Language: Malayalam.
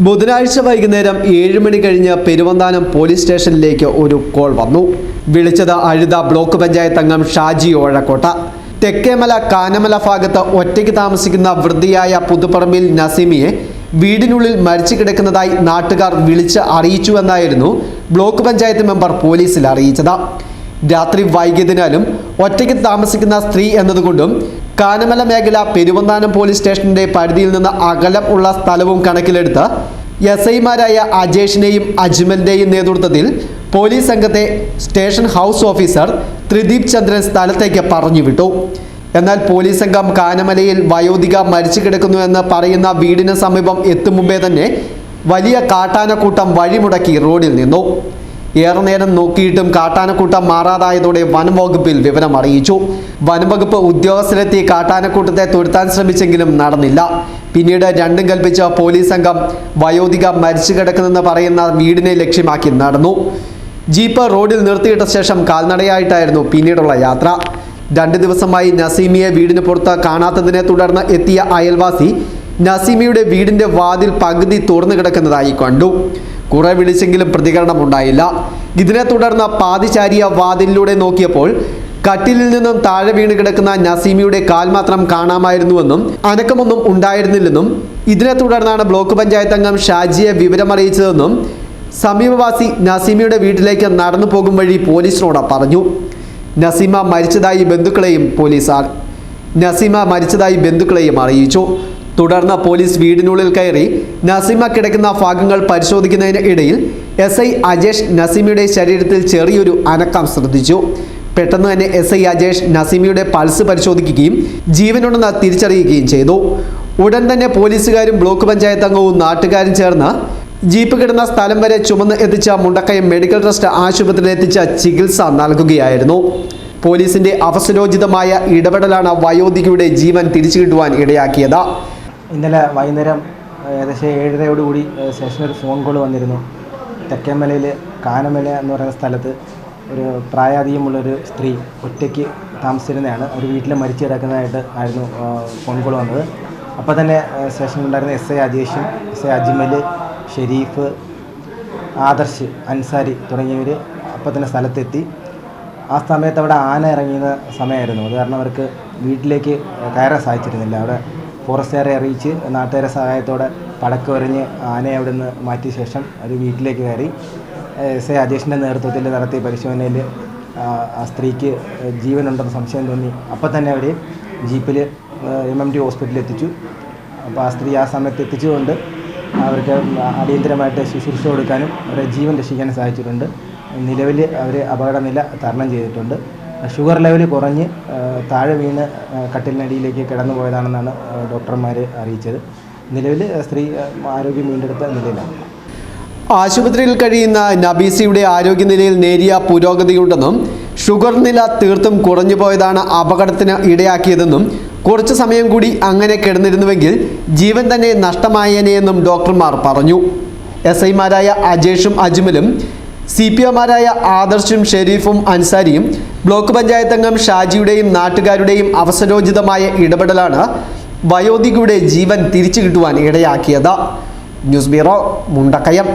ബുധനാഴ്ച വൈകുന്നേരം ഏഴ് മണി കഴിഞ്ഞ് പെരുവന്താനം പോലീസ് സ്റ്റേഷനിലേക്ക് ഒരു കോൾ വന്നു. വിളിച്ചത് അഴുത ബ്ലോക്ക് പഞ്ചായത്ത് അംഗം ഷാജി ഓഴക്കോട്ട. തെക്കേമല കാനമല ഭാഗത്ത് ഒറ്റയ്ക്ക് താമസിക്കുന്ന വൃദ്ധിയായ പുതുപ്പറമ്പിൽ നസീമിയെ വീടിനുള്ളിൽ മരിച്ചു കിടക്കുന്നതായി നാട്ടുകാർ വിളിച്ച് അറിയിച്ചുവെന്നായിരുന്നു ബ്ലോക്ക് പഞ്ചായത്ത് മെമ്പർ പോലീസിൽ അറിയിച്ചത്. രാത്രി വൈകിയതിനാലും ഒറ്റയ്ക്ക് താമസിക്കുന്ന സ്ത്രീ എന്നതുകൊണ്ടും കാനമല മേഖല പെരുവന്താനം പോലീസ് സ്റ്റേഷന്റെ പരിധിയിൽ നിന്ന് അകലം ഉള്ള സ്ഥലവും കണക്കിലെടുത്ത് എസ് ഐമാരായ അജേഷിനെയും അജ്മലിന്റെയും നേതൃത്വത്തിൽ പോലീസ് സംഘത്തെ station house officer Thrideep Chandran സ്ഥലത്തേക്ക് പറഞ്ഞു വിട്ടു എന്നാൽ പോലീസ് സംഘം കാനമലയിൽ വയോധിക മരിച്ചു കിടക്കുന്നു എന്ന് പറയുന്ന വീടിന് സമീപം എത്തും മുമ്പേ തന്നെ വലിയ കാട്ടാനക്കൂട്ടം വഴിമുടക്കി റോഡിൽ നിന്നു. ഏറെ നേരം നോക്കിയിട്ടും കാട്ടാനക്കൂട്ടം മാറാതായതോടെ വനംവകുപ്പിൽ വിവരം അറിയിച്ചു. വനംവകുപ്പ് ഉദ്യോഗസ്ഥരെത്തി കാട്ടാനക്കൂട്ടത്തെ തുരുത്താൻ ശ്രമിച്ചെങ്കിലും നടന്നില്ല. പിന്നീട് രണ്ടും കൽപ്പിച്ച പോലീസ് സംഘം വയോധിക മരിച്ചു കിടക്കുന്നെന്ന് പറയുന്ന വീടിനെ ലക്ഷ്യമാക്കി നടന്നു. ജീപ്പ് റോഡിൽ നിർത്തിയിട്ട ശേഷം കാൽനടയായിട്ടായിരുന്നു പിന്നീടുള്ള യാത്ര. രണ്ട് ദിവസമായി നസീമിയെ വീടിന് പുറത്ത് കാണാത്തതിനെ തുടർന്ന് എത്തിയ അയൽവാസി നസീമിയുടെ വീടിന്റെ വാതിൽ പകുതി തുറന്നു കിടക്കുന്നതായി കണ്ടു. കുറെ വിളിച്ചെങ്കിലും പ്രതികരണം ഉണ്ടായില്ല. ഇതിനെ തുടർന്ന് പാതിചാരിയ വാതിലിലൂടെ നോക്കിയപ്പോൾ കട്ടിലിൽ നിന്നും താഴെ വീണ് കിടക്കുന്ന നസീമിയുടെ കാൽ മാത്രം കാണാമായിരുന്നുവെന്നും അനക്കമൊന്നും ഉണ്ടായിരുന്നില്ലെന്നും ഇതിനെ തുടർന്നാണ് ബ്ലോക്ക് പഞ്ചായത്ത് അംഗം ഷാജിയെ വിവരമറിയിച്ചതെന്നും സമീപവാസി നസീമയുടെ വീട്ടിലേക്ക് നടന്നു പോകും വഴി പോലീസിനോട് പറഞ്ഞു. നസീമ മരിച്ചതായി ബന്ധുക്കളെയും പോലീസ് നസീമ മരിച്ചതായി ബന്ധുക്കളെയും അറിയിച്ചു. തുടർന്ന് പോലീസ് വീടിനുള്ളിൽ കയറി നസീമ കിടക്കുന്ന ഭാഗങ്ങൾ പരിശോധിക്കുന്നതിന് ഇടയിൽ എസ് ഐ അജേഷ് നസീമയുടെ ശരീരത്തിൽ ചെറിയൊരു അനക്കം ശ്രദ്ധിച്ചു. പെട്ടെന്ന് തന്നെ എസ് ഐ അജേഷ് നസീമയുടെ പൾസ് പരിശോധിക്കുകയും ജീവനുണ്ടെന്ന് തിരിച്ചറിയുകയും ചെയ്തു. ഉടൻ തന്നെ പോലീസുകാരും ബ്ലോക്ക് പഞ്ചായത്ത് അംഗവും നാട്ടുകാരും ചേർന്ന് ജീപ്പ് കിടന്ന സ്ഥലം വരെ ചുമന്ന് എത്തിച്ച മുണ്ടക്കയം മെഡിക്കൽ ട്രസ്റ്റ് ആശുപത്രിയിൽ എത്തിച്ച ചികിത്സ നൽകുകയായിരുന്നു. പോലീസിന്റെ അവസരോചിതമായ ഇടപെടലാണ് വയോധികയുടെ ജീവൻ തിരിച്ചു കിട്ടുവാൻ ഇടയാക്കിയത്. ഇന്നലെ വൈകുന്നേരം ഏകദേശം ഏഴരയോടുകൂടി സ്റ്റേഷനിൽ ഒരു ഫോൺ കോൾ വന്നിരുന്നു. തെക്കേമലയിൽ കാനമല എന്ന് പറയുന്ന സ്ഥലത്ത് ഒരു പ്രായാധികമുള്ളൊരു സ്ത്രീ ഒറ്റയ്ക്ക് താമസിച്ചിരുന്നതാണ് ഒരു വീട്ടിൽ മരിച്ചു കിടക്കുന്നതായിട്ട് ആയിരുന്നു ഫോൺ കോൾ വന്നത്. അപ്പോൾ തന്നെ സ്റ്റേഷനിലുണ്ടായിരുന്ന എസ് ഐ അജേഷും എസ് ഐ അജ്മൽ ഷെരീഫ് ആദർശ് അൻസാരി തുടങ്ങിയവർ അപ്പോൾ തന്നെ സ്ഥലത്തെത്തി. ആ സമയത്ത് അവിടെ ആന ഇറങ്ങിയ സമയമായിരുന്നു. അത് കാരണം അവർക്ക് വീട്ടിലേക്ക് കയറാൻ സാധിച്ചിരുന്നില്ല. അവിടെ ഫോറസ്റ്റുകാരെ അറിയിച്ച് നാട്ടുകാരെ സഹായത്തോടെ പടക്കം എറിഞ്ഞ് ആനയെ അവിടെ നിന്ന് മാറ്റിയ ശേഷം ഒരു വീട്ടിലേക്ക് കയറി. എസ് എ അജേഷിന്റെ നേതൃത്വത്തിൽ നടത്തിയ പരിശോധനയിൽ ആ സ്ത്രീക്ക് ജീവനുണ്ടെന്ന് സംശയം തോന്നി. അപ്പം തന്നെ അവർ ജീപ്പിൽ എം എം ടി ഹോസ്പിറ്റലിൽ എത്തിച്ചു. അപ്പോൾ ആ സ്ത്രീ ആ സമയത്ത് എത്തിച്ചുകൊണ്ട് അവർക്ക് അടിയന്തരമായിട്ട് ശുശ്രൂഷ കൊടുക്കാനും അവരെ ജീവൻ രക്ഷിക്കാനും സാധിച്ചിട്ടുണ്ട്. നിലവിൽ അവർ അപകടനില തരണം ചെയ്തിട്ടുണ്ട്. ഷുഗർ ലെവൽ കുറഞ്ഞ് താഴെ വീണ് കട്ടിലിനടിയിലേക്ക് കിടന്നു പോയതാണെന്നാണ് ഡോക്ടർമാർ അറിയിച്ചത്. നിലവിൽ സ്ത്രീ ആരോഗ്യം വീണ്ടെടുത്ത നിലയിലാണ്. ആശുപത്രിയിൽ കഴിയുന്ന നബീസിയുടെ ആരോഗ്യനിലയിൽ നേരിയ പുരോഗതിയുണ്ടെന്നും ഷുഗർ നില തീർത്തും കുറഞ്ഞു പോയതാണ് അപകടത്തിന് ഇടയാക്കിയതെന്നും കുറച്ചു സമയം കൂടി അങ്ങനെ കിടന്നിരുന്നുവെങ്കിൽ ജീവൻ തന്നെ നഷ്ടമായേനെയെന്നും ഡോക്ടർമാർ പറഞ്ഞു. എസ് ഐമാരായ അജേഷും അജ്മലും സി പി ഒമാരായ ആദർശും ഷെരീഫും അൻസാരിയും ബ്ലോക്ക് പഞ്ചായത്ത് അംഗം ഷാജിയുടെയും നാട്ടുകാരുടെയും അവസരോചിതമായ ഇടപെടലാണ് വയോധികയുടെ ജീവൻ തിരിച്ചു കിട്ടുവാൻ ഇടയാക്കിയത്. News bureau Mundakayam.